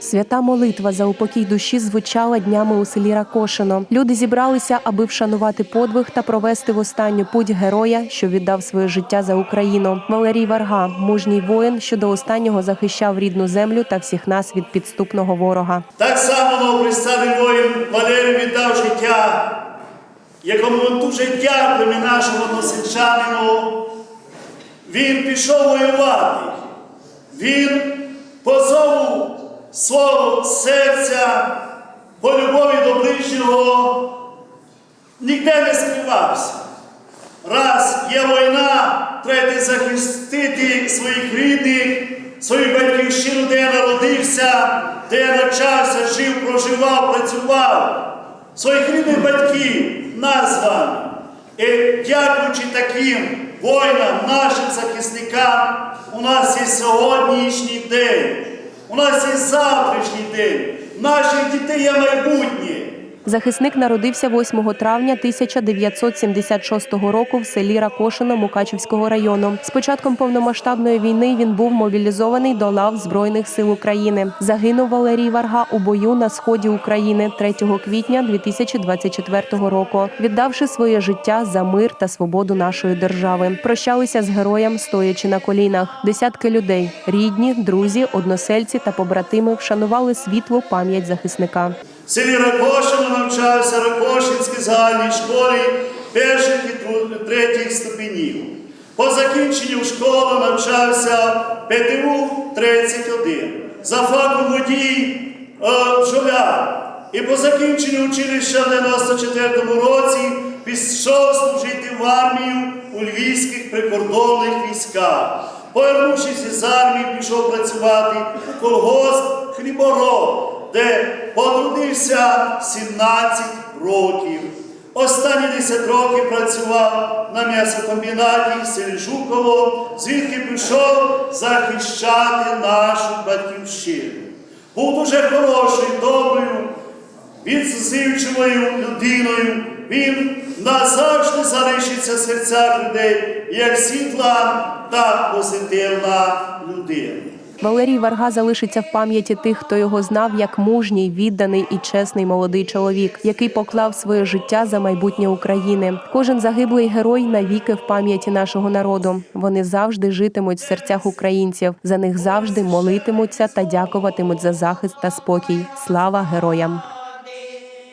Свята молитва за упокій душі звучала днями у селі Ракошино. Люди зібралися, аби вшанувати подвиг та провести в останню путь героя, що віддав своє життя за Україну. Валерій Варга, мужній воїн, що до останнього захищав рідну землю та всіх нас від підступного ворога. Так само новоприставний воїн Валерій віддав життя, якому дуже дякуємо нашому односельчанину. Він пішов воювати. Він по зову свого серця, по любові до ближнього ніде не скривався. Раз є війна, треба захистити своїх рідних, свою батьківщину, де я народився, де я навчався, жив, проживав, працював. Своїх рідних батьків, вами. І дякуючи таким воїнам, нашим захисникам, у нас є сьогоднішній день, у нас є завтрашній день, наших дітей є майбутнє. Захисник народився 8 травня 1976 року в селі Ракошино Мукачівського району. З початком повномасштабної війни він був мобілізований до лав Збройних сил України. Загинув Валерій Варга у бою на сході України 3 квітня 2024 року, віддавши своє життя за мир та свободу нашої держави. Прощалися з героєм, стоячи на колінах. Десятки людей, рідні, друзі, односельці та побратими вшанували світлу пам'ять захисника. В селі Ракошино навчався в Ракошинській загальній школі перших і третіх ступенів. По закінченню школи навчався ПТУ 31. За фахом водій е. І по закінченню училища в 94-му році пішов служити в армію у львівських прикордонних військах. Повернувшись із армії, пішов працювати у колгосп хлібороб, де потрудився 17 років. Останні 10 років працював на м'ясокомбінаті Жуково, звідки пішов захищати нашу батьківщину. Був дуже хорошою, доброю, відзивчивою людиною. Він назавжди залишиться в серцях людей як світла та позитивна людина. Валерій Варга залишиться в пам'яті тих, хто його знав як мужній, відданий і чесний молодий чоловік, який поклав своє життя за майбутнє України. Кожен загиблий герой навіки в пам'яті нашого народу. Вони завжди житимуть в серцях українців. За них завжди молитимуться та дякуватимуть за захист та спокій. Слава героям!